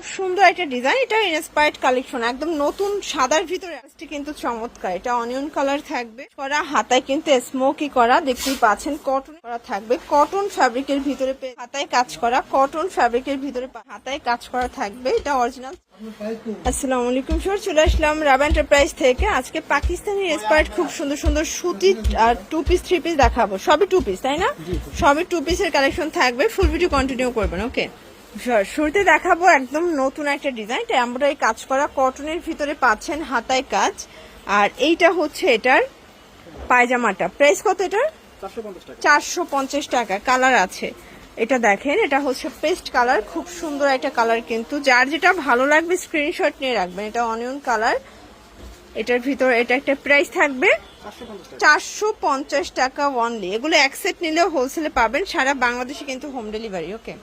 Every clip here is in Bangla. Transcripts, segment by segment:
খুব সুন্দর একটা ডিজাইন এটা ইন্সপায়ার্ড কালেকশন একদম নতুন সাদার ভিতরে। কিন্তু চমৎকার এটা অনিয়ন কালার থাকবে। করা হাতায় কিন্তু স্মোকি করা দেখতেই পাচ্ছেন কটন করা থাকবে। কটন ফ্যাব্রিকের ভিতরে হাতায় কাজ করা কটন ফ্যাব্রিকের ভিতরে হাতায় কাজ করা থাকবে এটা অরিজিনাল আসসালামু আলাইকুম স্যার চলে আসলাম রাবা এন্টারপ্রাইজ থেকে। আজকে পাকিস্তানি ইন্সপায়ার্ড খুব সুন্দর সুন্দর সুতি আর টু পিস থ্রি পিস দেখাবো। সবই টু পিস তাই না? সবই টু পিসের কালেকশন থাকবে। ফুল ভিডিও কন্টিনিউ করবেন ওকে শুরুতে দেখাবো একদম নতুন একটা ডিজাইন এটা এমব্রয়ডারি কাজ করা। কটনের ভিতরে পাচ্ছেন হাতায় কাজ। আর এইটা হচ্ছে এটার পায়জামাটা। প্রাইস কত এটার? চারশো পঞ্চাশ টাকা। কালার আছে। এটা দেখেন এটা হচ্ছে পেস্ট কালার খুব সুন্দর একটা কালার কিন্তু। যার যেটা ভালো লাগবে স্ক্রিনশট নিয়ে রাখবেন। এটা অনিয়ন কালার এটার ভিতর এটা একটা প্রাইস থাকবে চারশো পঞ্চাশ টাকা। ওয়ানলি এগুলো এক সেট নিলেও হোলসেলে পাবেন। সারা বাংলাদেশে কিন্তু হোম ডেলিভারি ওকে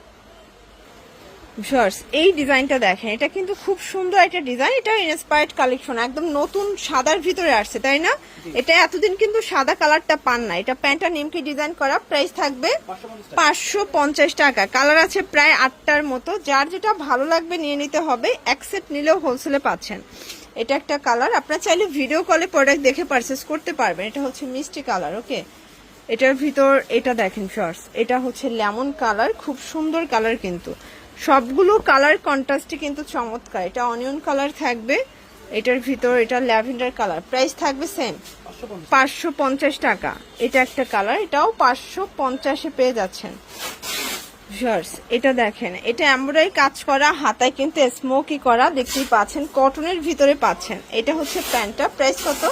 ভিউয়ার্স এই ডিজাইনটা দেখেন এটা কিন্তু খুব সুন্দর একটা ডিজাইন এটা ইন্সপায়ার্ড কালেকশন একদম নতুন সাদার ভিতরে আসছে তাই না? এটা এতদিন কিন্তু সাদা কালারটা পান না এটা প্যান্টটা নিমকি ডিজাইন করা প্রাইস থাকবে পাঁচশো পঞ্চাশ টাকা। কালার আছে প্রায় আটটার মতো যার যেটা ভালো লাগবে নিয়ে নিতে হবে এক সেট নিলেও হোলসেলে পাচ্ছেন। এটা একটা কালার আপনারা চাইলে ভিডিও কলে প্রোডাক্ট দেখে পারচেস করতে পারবেন এটা হচ্ছে মিষ্টি কালার ওকে এটার ভিতর এটা দেখেন শর্টস এটা হচ্ছে লেমন কালার খুব সুন্দর কালার কিন্তু। সবগুলো কালার কন্ট্রাস্টে কিন্তু চমৎকার। এটা অনিয়ন কালার থাকবে, এটার ভিতর এটা ল্যাভেন্ডার কালার প্রাইস থাকবে সেম পাঁচশো পঞ্চাশ টাকা। এটা একটা কালার এটাও পাঁচশো পঞ্চাশে পেয়ে যাচ্ছেন। এটা দেখেন, এটা এমব্রয়ডারি কাজ করা, হাতায় কিন্তু স্মোকি করা, দেখতেই পাচ্ছেন কটনের ভিতরে পাচ্ছেন। এটা হচ্ছে প্যান্টটা প্রাইস কত?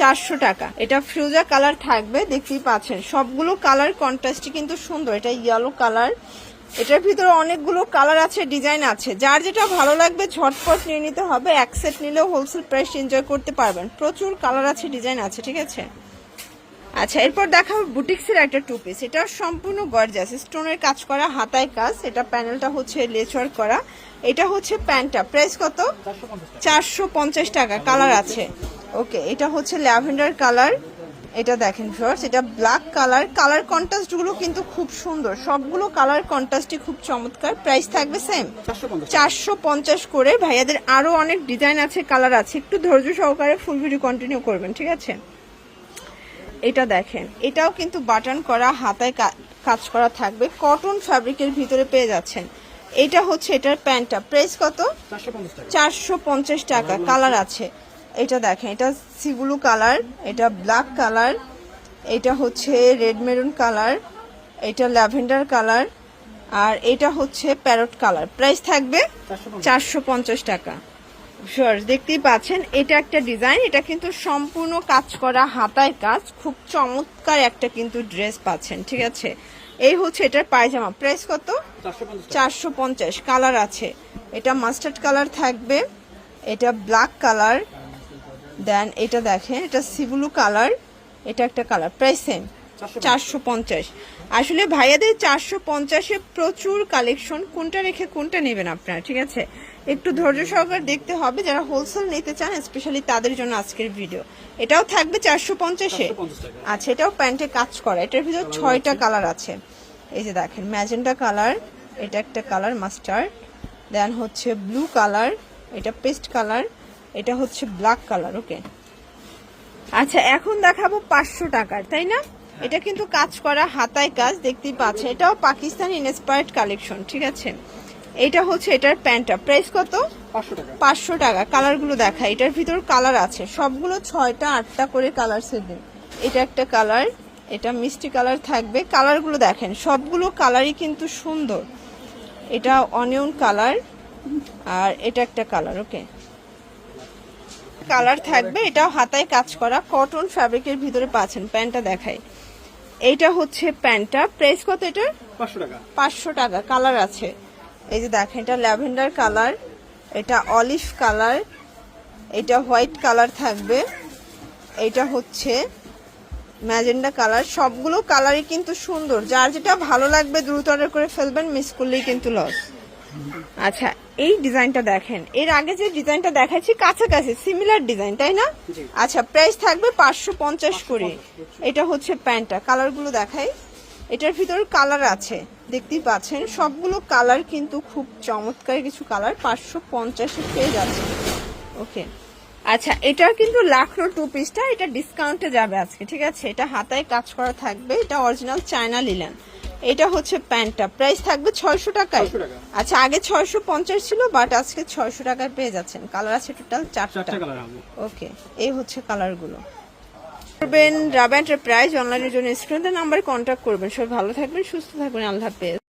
চারশো টাকা। এটা ফিউজা কালার থাকবে, দেখতেই পাচ্ছেন। সবগুলো কালার কন্ট্রাস্টই কিন্তু সুন্দর। এটা ইয়েলো কালার এটার ভিতরে অনেকগুলো কালার আছে ডিজাইন আছে। যার যেটা ভালো লাগবে ঝটপট নিয়ে নিতে হবে। এক সেট নিলেও হোলসেল প্রাইস এনজয় করতে পারবেন। প্রচুর কালার আছে ডিজাইন আছে, ঠিক আছে? আচ্ছা এরপর দেখাবো বুটিক্সের একটা টু পিস এটা সম্পূর্ণ গর্জাস স্টোনের কাজ করা, হাতায় কাজ। এটা প্যানেলটা হচ্ছে লেচর করা। এটা হচ্ছে প্যান্টটা। প্রাইস কত? চারশো পঞ্চাশ টাকা। কালার আছে। ওকে এটা হচ্ছে ল্যাভেন্ডার কালার এটা দেখেন ফ্লোর্স এটা ব্ল্যাক কালার কালার কন্ট্রাস্টগুলো কিন্তু খুব সুন্দর। সবগুলো কালার কন্ট্রাস্টই খুব চমৎকার। প্রাইস থাকবে সেম চারশো পঞ্চাশ করে। ভাইয়াদের আরও অনেক ডিজাইন আছে কালার আছে। একটু ধৈর্য সহকারে ফুল ভিডিও কন্টিনিউ করবেন ঠিক আছে? এটা দেখেন। এটাও কিন্তু বাটন করা হাতায় কাজ করা থাকবে। কটন ফ্যাব্রিকের ভিতরে পেয়ে যাচ্ছেন। এটা হচ্ছে এটার প্যান্টটা। প্রাইস কত? চারশো পঞ্চাশ টাকা। কালার আছে। এটা দেখেন এটা সিগুলু কালার এটা ব্ল্যাক কালার এটা হচ্ছে রেড মেরুন কালার এটা ল্যাভেন্ডার কালার আর এটা হচ্ছে প্যারট কালার। প্রাইস থাকবে চারশো পঞ্চাশ। টাকা। শিওর দেখতেই পাচ্ছেন এটা একটা ডিজাইন এটা কিন্তু সম্পূর্ণ কাজ করা হাতায় কাজ খুব চমৎকার একটা কিন্তু ড্রেস পাচ্ছেন ঠিক আছে? এই হচ্ছে এটার পায়জামা প্রাইস কত? চারশো পঞ্চাশ কালার আছে। এটা মাস্টার্ড কালার থাকবে এটা ব্ল্যাক কালার দেন এটা দেখেন এটা সিবুলু কালার এটা একটা কালার প্রাইস সেম চারশো পঞ্চাশ। আসলে ভাইয়াদের চারশো পঞ্চাশে প্রচুর কালেকশন কোনটা রেখে কোনটা নেবেন আপনারা ঠিক আছে? একটু ধৈর্য সহকারে দেখতে হবে যারা হোলসেল নিতে চান স্পেশালি তাদের জন্য আজকের ভিডিও এটাও থাকবে চারশো পঞ্চাশে। আচ্ছা এটাও প্যান্টে কাজ করা এটার ভিতর ছয়টা কালার আছে। এই যে দেখেন ম্যাজেন্ডা কালার এটা একটা কালার মাস্টার্ড দেন হচ্ছে ব্লু কালার এটা পেস্ট কালার এটা হচ্ছে ব্ল্যাক কালার ওকে আচ্ছা এখন দেখাবো পাঁচশো টাকার তাই না? এটা কিন্তু কাজ করা হাতায় কাজ দেখতেই পাচ্ছে এটাও পাকিস্তান ইন্সপায়ার্ড কালেকশন ঠিক আছে? এটা হচ্ছে এটার প্যান্টটা। প্রাইস কত? পাঁচশো টাকা। কালারগুলো দেখা এটার ভিতর কালার আছে। সবগুলো ছয়টা আটটা করে কালার সেদিন এটা একটা কালার এটা মিষ্টি কালার থাকবে। কালারগুলো দেখেন সবগুলো কালারই কিন্তু সুন্দর। এটা অনিয়ন কালার আর এটা একটা কালার ওকে কালার থাকবে এটাও হাতায় কাজ করা কটন ফ্যাব্রিকের ভিতরে পাচ্ছেন প্যান্টটা দেখায় এইটা হচ্ছে প্যান্টটা প্রাইস কত এটার? পাঁচশো টাকা। কালার আছে। এই যে দেখেন এটা ল্যাভেন্ডার কালার এটা অলিভ কালার এটা হোয়াইট কালার থাকবে। এটা হচ্ছে ম্যাজেন্ডা কালার সবগুলো কালারই কিন্তু সুন্দর। যার যেটা ভালো লাগবে দ্রুত অর্ডার করে ফেলবেন মিস করলেই কিন্তু লস। আচ্ছা এই ডিজাইনটা দেখেন। এর আগে যে ডিজাইনটা দেখাচ্ছি কাছাকাছি সিমিলার ডিজাইন তাই না? আচ্ছা প্রাইস থাকবে পাঁচশো পঞ্চাশ করে। এটা হচ্ছে প্যান্টটা। কালারগুলো দেখাই। এটার ভিতর কালার আছে। দেখতেই পাচ্ছেন সবগুলো কালার কিন্তু খুব চমৎকার কিছু কালার পাঁচশো পঞ্চাশে পেয়ে যাচ্ছে। ওকে আচ্ছা এটা কিন্তু লাখনো টু পিসটা এটা ডিসকাউন্টে যাবে আজকে ঠিক আছে? এটা হাতায় কাজ করা থাকবে। এটা অরিজিনাল চায়না লিলেন এটা হচ্ছে প্যান্টটা। প্রাইস থাকবে ছয়শো টাকায়। আচ্ছা আগে ছয়শো পঞ্চাশ ছিল বাট আজকে ছয়শো টাকায় পেয়ে যাচ্ছেন। কালার আছে টোটাল চারটা। টাকা ওকে এই হচ্ছে কালারগুলো। করবেন রাবা এন্টারপ্রাইজ অনলাইনের জন্য স্ক্রিনের নাম্বারে কন্ট্যাক্ট করবেন। সবাই ভালো থাকবেন সুস্থ থাকবেন আল্লাহ হাফেজ।